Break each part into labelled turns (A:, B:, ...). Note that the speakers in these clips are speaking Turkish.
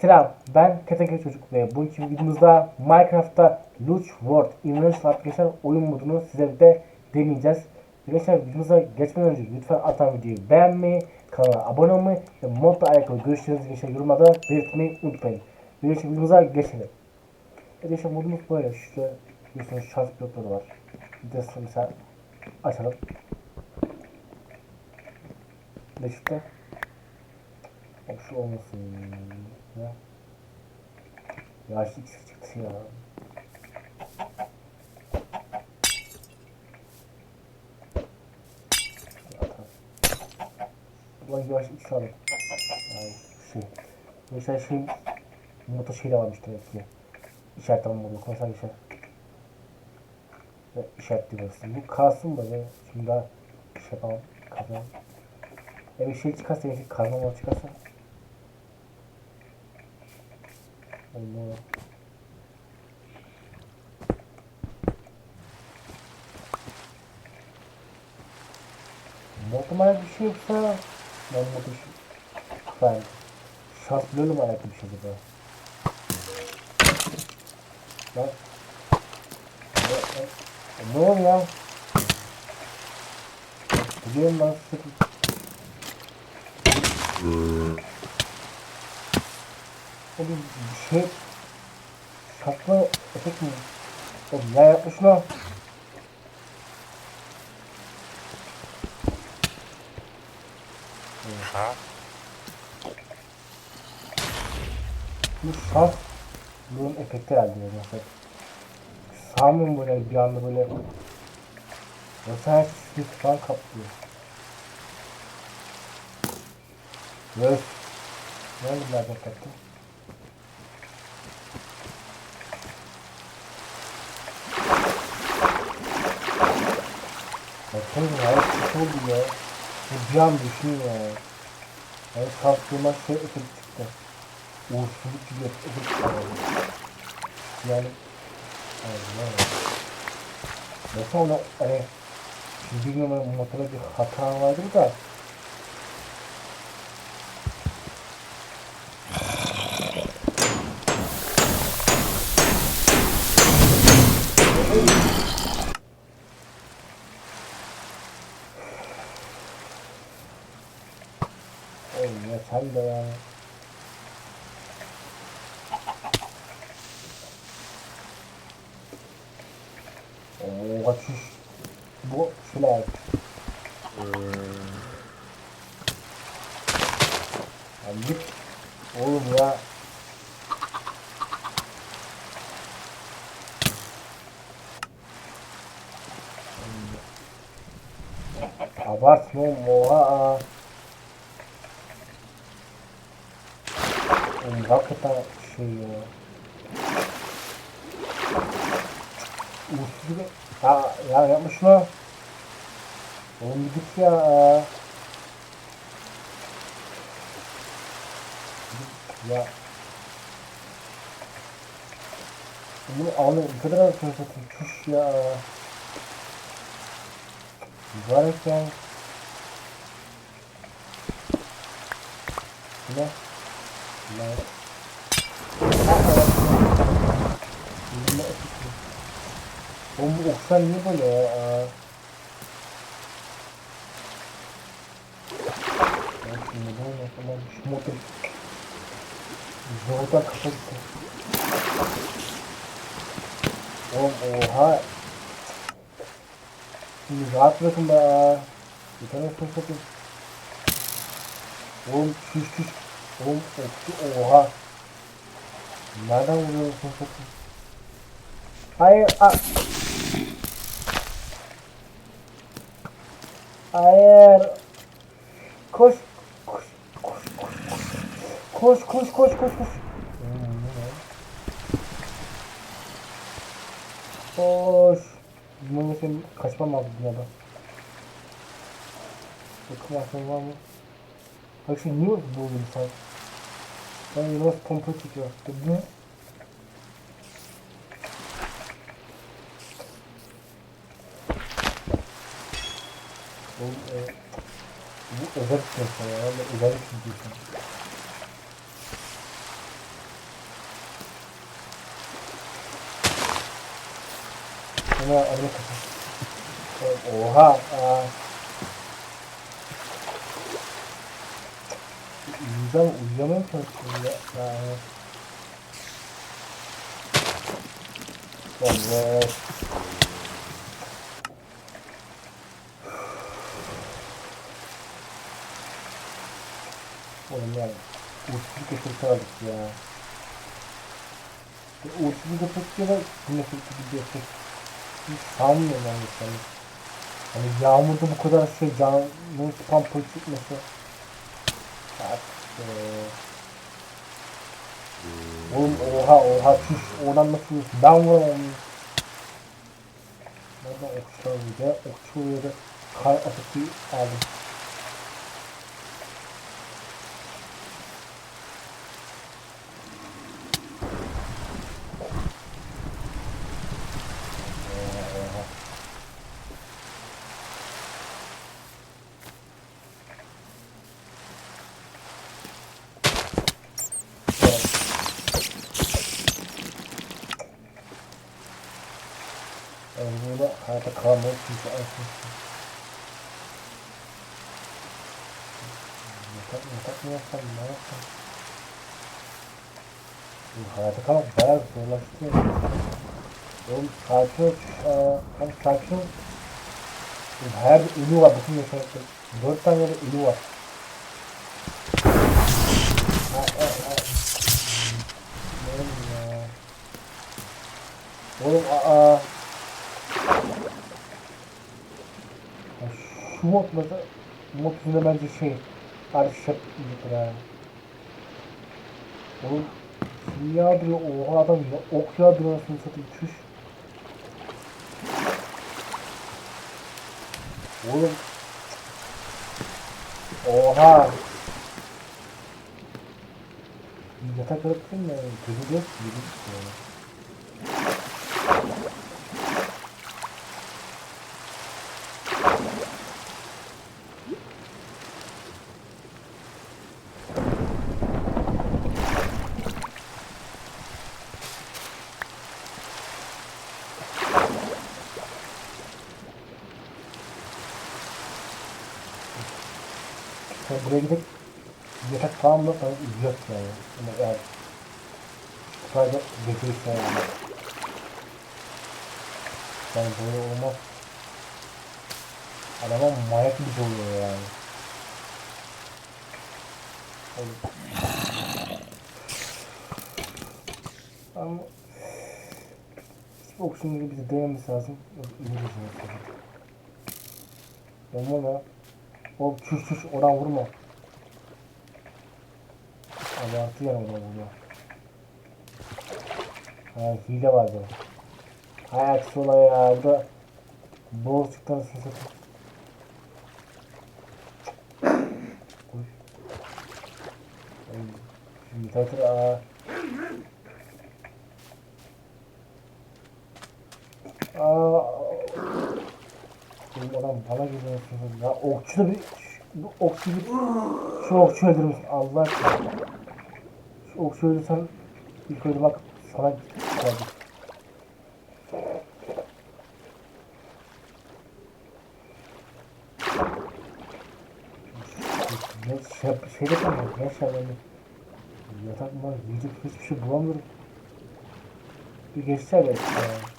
A: Selam, ben Keteke Çocuk ve bugünkü videomuzda Minecraft'ta Luch World Inverse arkadaşlar oyun modunu size de deneyeceğiz. Arkadaşlar videomuza geçmeden önce lütfen atan videoyu beğenmeyi, kanala abone olmayı ve modla alakalı görüşlerinizi arkadaşlar yorumlarda belirtmeyi unutmayın. Arkadaşlar videomuza geçelim. Arkadaşlar modumuz böyle. Şurada biliyorsunuz şans pilotları var. Videosunu mesela açalım. Ve Bak şu olmasın ya. Yaşlı çıktı ya. Ulan yavaş ikisi alayım. Ay şey. Mesela şey motor şey de varmış demek ki. İşaret modu. Konser işaret. Ve işaretliyoruz. Bu kalsın böyle. Şimdi daha şey yapalım. Kazanalım. Ya bir şey çıkarsa, bir şey kazanma çıkarsa Allah. Normal bir şey yoksa ben modu ben şans bölüm ayaklı bir gibi. Lan. Ne, oluyor ya? Biliyorum ben sıkı. Bir şey saklı efekt mi? Ya yapmış mı?
B: Ha?
A: Bu şans bunun efekti herhalde yani. Mesela Sağmıyorum böyle bir anda böyle Yoksa her şey falan kaplıyor. Yes. Ne oldu nereden kattı? Bakın ya, kötü oldu ya. Bir an düşüyor ya. Yani kalktığıma şey efekt çıktı. Uğursuzluk gibi efekt çıktı. Yani Allah. Mesela onu hani şimdi bilmiyorum motora bir hata vardır da Oğlum ya sen de ya. Oo kaçış. Bu şöyle. Ya git. Oğlum ya. Abartma oğlum oha. Oğlum hakikaten şey ya. Uğursuz gibi. Ya, ya yapma şunu. Oğlum bir git ya. Git Ya. Bunu ağlayın. Ne kadar az satayım. Çüş ya. Mübarek ya. Bu ne? Ne? Ne? Oğlum bu oksan niye böyle ya? Aa. Ya şimdi ne oluyor? Tamam şu motor. Zorda kafa gitti. Oğlum oha. Şimdi rahat bırakın be. Bir tane fırsatım. Oğlum çüş çüş. Oğlum okçu oha. Nereden vuruyorsun fırsatı? Hayır. A Hayır. Koş. Koş. Koş. Koş koş koş koş. Bunun için kaçmam lazım dünyada. Bakın aklım var mı? Bak şimdi niye bu insan? Ben yine pompa çekiyor. Bu ne? E, bu özel bir şey ya. Özel bir şey Ona adını kapat. Oha. Aa. Uyuyacağım, uyuyamaya çalışıyorum ya. Aa. Evet. Oğlum ya. Uğursuzluk efekti aldık ya. Bu Uğursuzluk efekti de bu efekti bir efekt. Hiç sanmıyorum ben mesela. Hani yağmurda bu kadar şey canlı spam pol çıkması. İşte. Oğlum oha oha çüş oradan nasıl yiyorsun? Ben vuramam. Nereden okçu alınca okçu da kar atışı aldım. Oha, oha. Evet. Yani kalmayı kimse açmışsın. Yatak, yatak mı yapsam, ne yapsam? Hayata kalmak bayağı zorlaştı. Oğlum sakin hani sakin Her ölü var bütün yaşamakta. Dört tane de ölü var. Ha, ha, ha. Oğlum aa. Ya mesela mod yüzünde bence şey arşep iyidir ha. Oğlum kim yağdırıyor oha adam ya ok yağdırıyor anasını satayım çüş. Oğlum Oha Yatak bıraktın mı? Gözü yok ki yedik yani. Sen buraya gidip yatak falan da sana ücret yani. Ama eğer sadece getirirsen yani. Yani böyle olmaz. Adama manyak gibi oluyor yani. Ama okşun bizi denemesi lazım. Yok, iyi Oğlum çüş çüş oradan vurma. Abartı yani oradan vuruyor. Ha hile var burada. Hay aksi olay ya. Bu da bol çıktı anasını satayım. Uy. Ay, Şimdi tatır aa. Aa. Adam bana geliyor anasını satayım. Ya okçu bir bu okçu bir şu okçu öldürmüş Allah aşkına. Şu okçu öldürsen ilk öyle bak sana geldi. Ne şey, şey de. Ne şey ben Yatak var? Yiyecek hiçbir şey bulamıyorum. Bir geçse belki ya.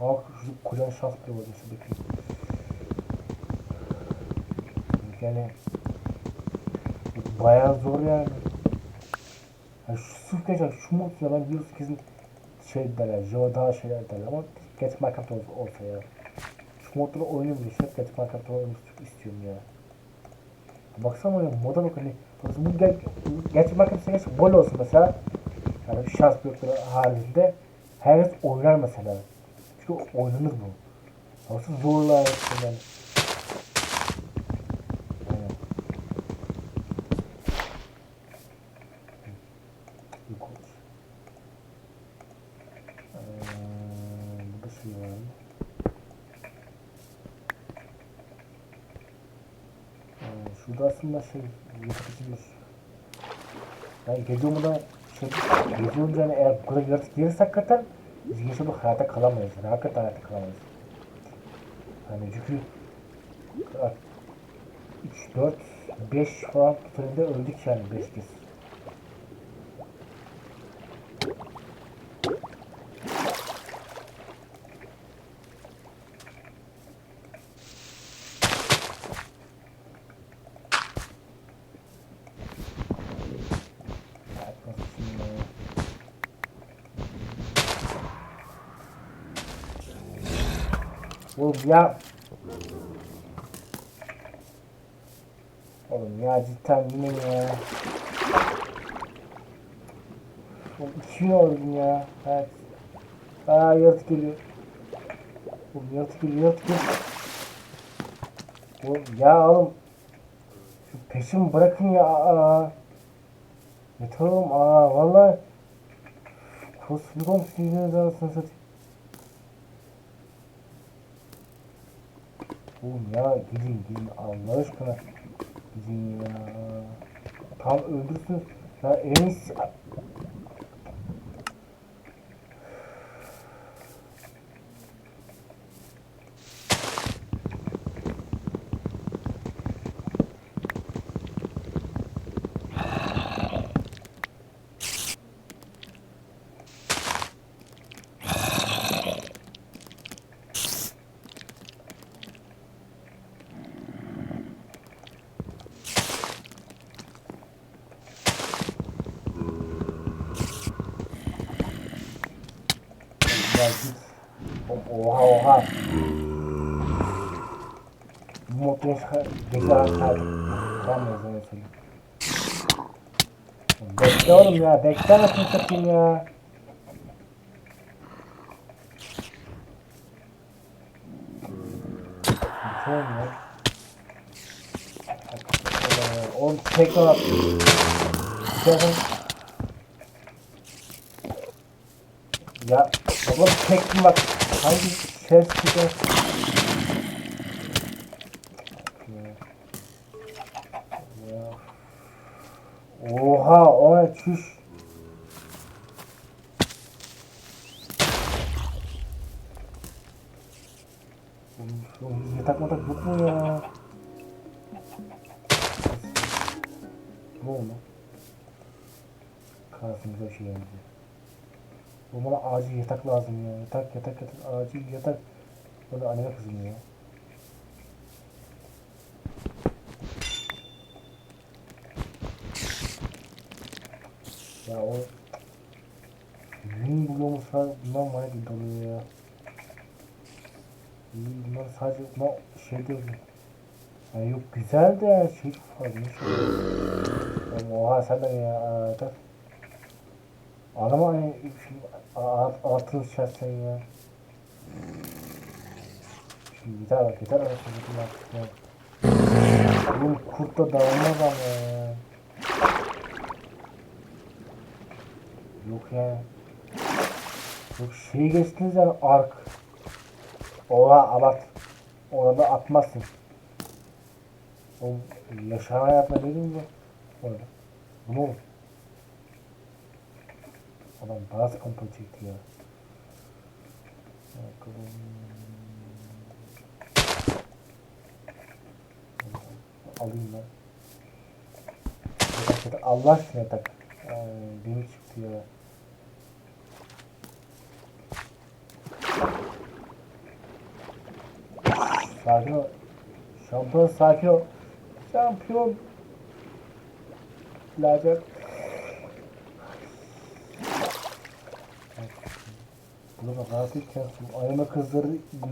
A: Ama şans bir var şuradaki. Yani bayağı zor yani. yani şu sırf geçen şu mod ben Virus kesin şey derler, Java daha şeyler derler ama Get Minecraft olsa, olsa ya. Şu modları oynuyor bile, hep Get Minecraft oynamak istiyorum ya. Baksana ya moda bak hani, bu Get, Get Minecraft seviyesi gol olsun mesela. Yani şans blokları halinde herkes oynar mesela. Çünkü oynanır bu. Nasıl zorla yani. Şurada aslında şey içindir. Yani gece olmadan şey gece olunca hani eğer bu kadar yaratık gelirse hakikaten biz gece bu hayata kalamayız. Yani hakikaten hayata kalamayız. Hani çünkü 3, 4, 5 falan tutarında öldük yani 5 kez. Ya, nasıl şimdi? Oğlum ya. Oğlum ya cidden yine ya. Yine oldum ya? Evet. Aa yaratık geliyor. Oğlum yaratık geliyor yaratık geliyor. Oğlum ya oğlum. Şu peşimi bırakın ya. Aa. Yeter oğlum. Aa valla Kosmik olmuş yüzünüz arasını satayım Oğlum ya gidin gidin Allah aşkına. Gidin ya. Tam öldürsün. Ya en iyisi Ya git Oğlum, Oha oha Bu modda çıkar Gece kaldım Tamam ya sana söyleyeyim Oğlum Bekle oğlum ya bekle nasıl satayım ya Bitiyor mu ya? Oğlum tekrar at. Tekrar. Ya oğlum çektim bak. Hangi ses çıkıyor? Yatak lazım ya. Yatak yatak yatak acil yatak. Böyle anime kızım ya. Ya o Yün buluyormuşlar bundan bana gibi oluyor ya. Bunlar sadece bunlar şey diyor. Ya yok güzel de yani şey fazla. Şey. Oha sen de ya. Aa, yatak. Adama hani altın şahsen ya. Şimdi yeter bak yeter bak şimdi artık ya. Oğlum kurt da dağılmaz ama ya. Yok ya. Yok şeyi geçtiniz yani ark. Oha abart. Orada atmazsın. O yaşam hayatına ne diyeyim ya? Orada. Bu olur? Daha sıkıntı çekti ya. Alayım ben. Allah aşkına yatak. Ay, benim çıktı ya. Sakin ol. Şampiyon sakin ol. Şampiyon. Lacet. Buna bak artık bu ayama kızları,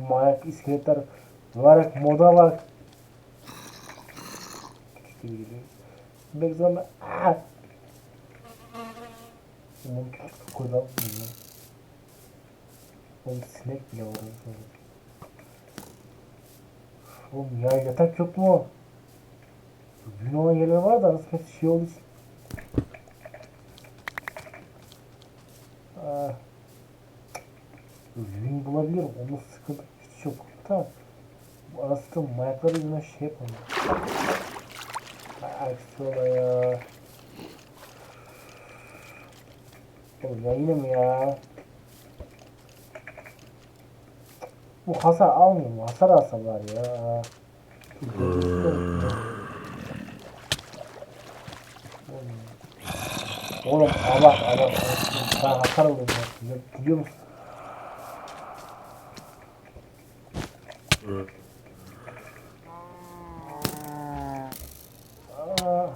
A: manyak iskeletler var moda bak. Küçük geliyor. Belki zaman aaa. Umarım küçük kocaman mı? Oğlum sinek bile var. Oğlum ya yatak yok mu? Gün olan yerler var da nasıl şey olduğu için. Ürün bulabiliyorum. Onun sıkıntı hiç yok. Tamam. Bu mayakları yüzünden şey yapalım. Aksi ola ya. Ya yine mi ya? Bu hasar almıyor mu? Hasar alsa var ya. Oğlum Allah Allah. Ben hasar ya. Biliyor musun? Aa.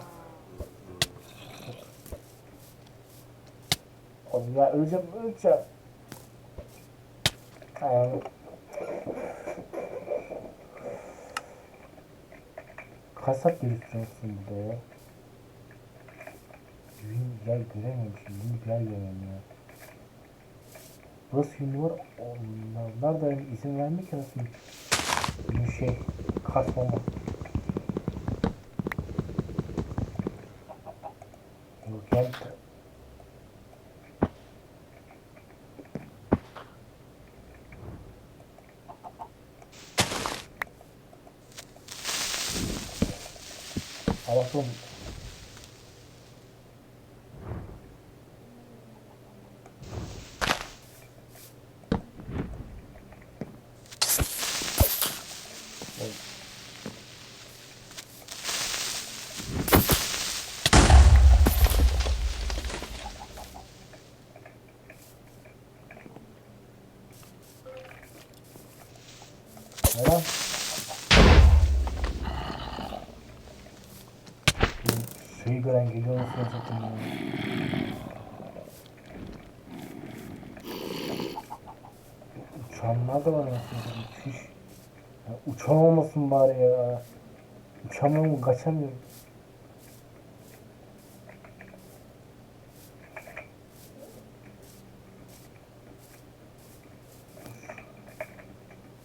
A: Öleceğim öleceğim. Ayağım. Kasap geliştiriyorsun burada ya. Yün yer görememişim. Yün yer göremiyorum ya. Burası yünlü var. Onlar da izin vermiyor ki nasıl bir şey kasmama. Yok yani Allah'ım Neden? Şeyi gören geliyor nasıl satayım ya. Uçanlar da var nasıl satayım. Ya uçan olmasın bari ya. Uçamıyorum kaçamıyorum.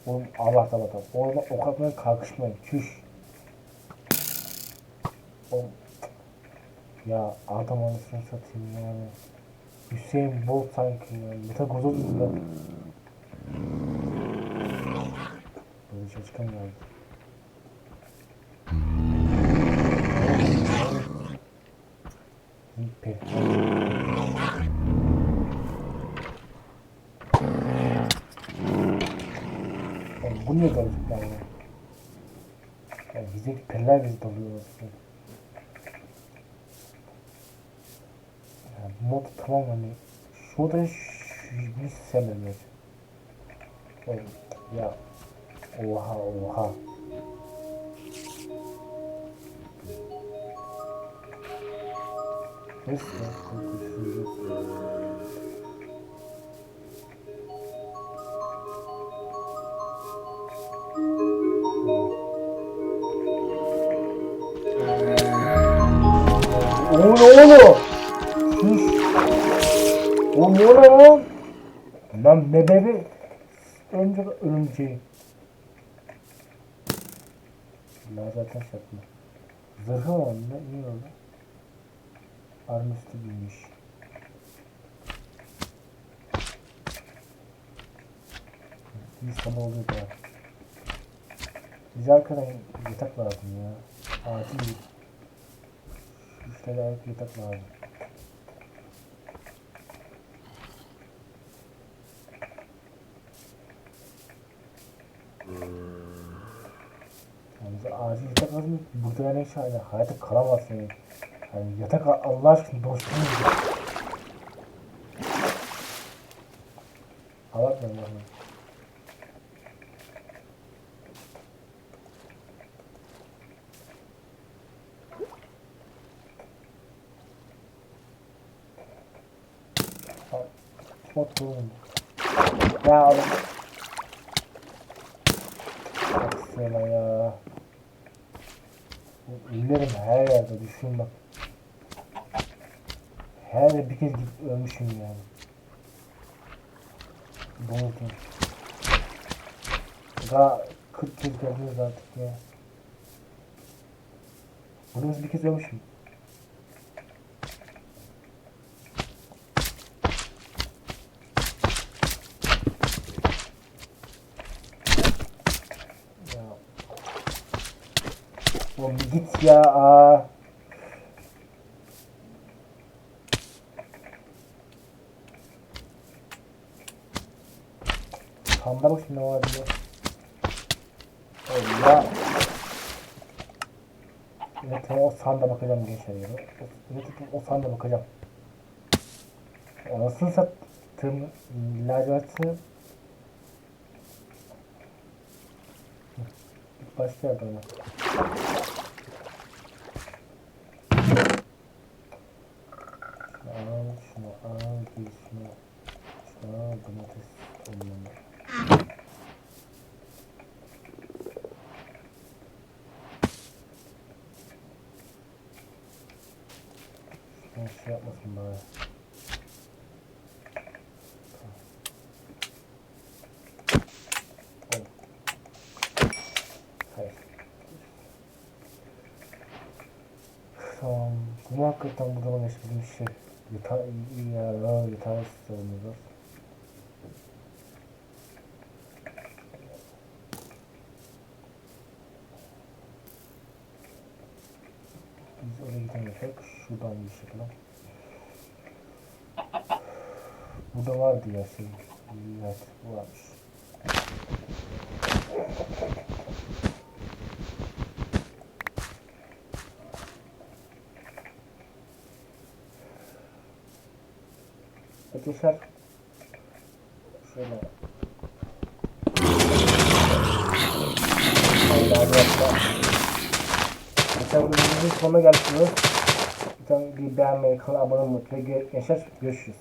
A: Oğlum Allah Allah Allah. Orada ok atmaya kalkışmayın. Çüş. Ya adam anasını satayım yani. Hüseyin Bolt sanki ya. Meta Gozoz mu ben? Böyle şey. Peki. Yani bu niye böyle yani? Yani bizdeki peller bizi dalıyor aslında. Yani bu mod tamam hani şu moda hiç sevmem Oğlum, ya oha oha. Neyse. Oğlum oğlum. Sus. Oğlum o ne lan? Bebeği önce örümceği. Lazer taş yapma. Zırhı var mı? İyi oldu. Armisti bilmiş. Bir sana oluyor da. Bize arkadan yatak lazım ya. Acil. Üç tane ayak yatak lazım. Yani bize lazım. Burada şu an hayatta kalamazsın yani. Yatak Allah aşkına dostum. Abartmayın bakın. Oturun. Ya oğlum. Baksana ya. Bu Ölülerim her düşün bak. Her bir kez gidip ölmüşüm yani. Boğuldum. Daha 40 kez geldiniz artık ya. Bunu bir kez ölmüşüm. Oğlum git ya. Aa. Sanda bak şimdi ne diye. Allah. Tamam o sanda bakacağım gençler ya. Evet o sanda bakacağım. Anasını sattım. Lacivertini Başka yerden. Şunu al, şunu al, bir şunu, şunu al, domates olmalı. Şunu şey yapmasın bari. Tamam. Hayır. Tamam. Bu hakikaten bu zaman yaşadığım şey. Yata ya. Yatağı savunuyorlar. Biz oraya gidemiyorsak şuradan bir şekilde. Burada vardı ya şey. Evet, varmış. Arkadaşlar şöyle Haydi arkadaşlar Geçen bölümümüzün sonuna gelmişsiniz. Lütfen beğenmeyi, kanala abone olmayı unutmayın. Görüşürüz.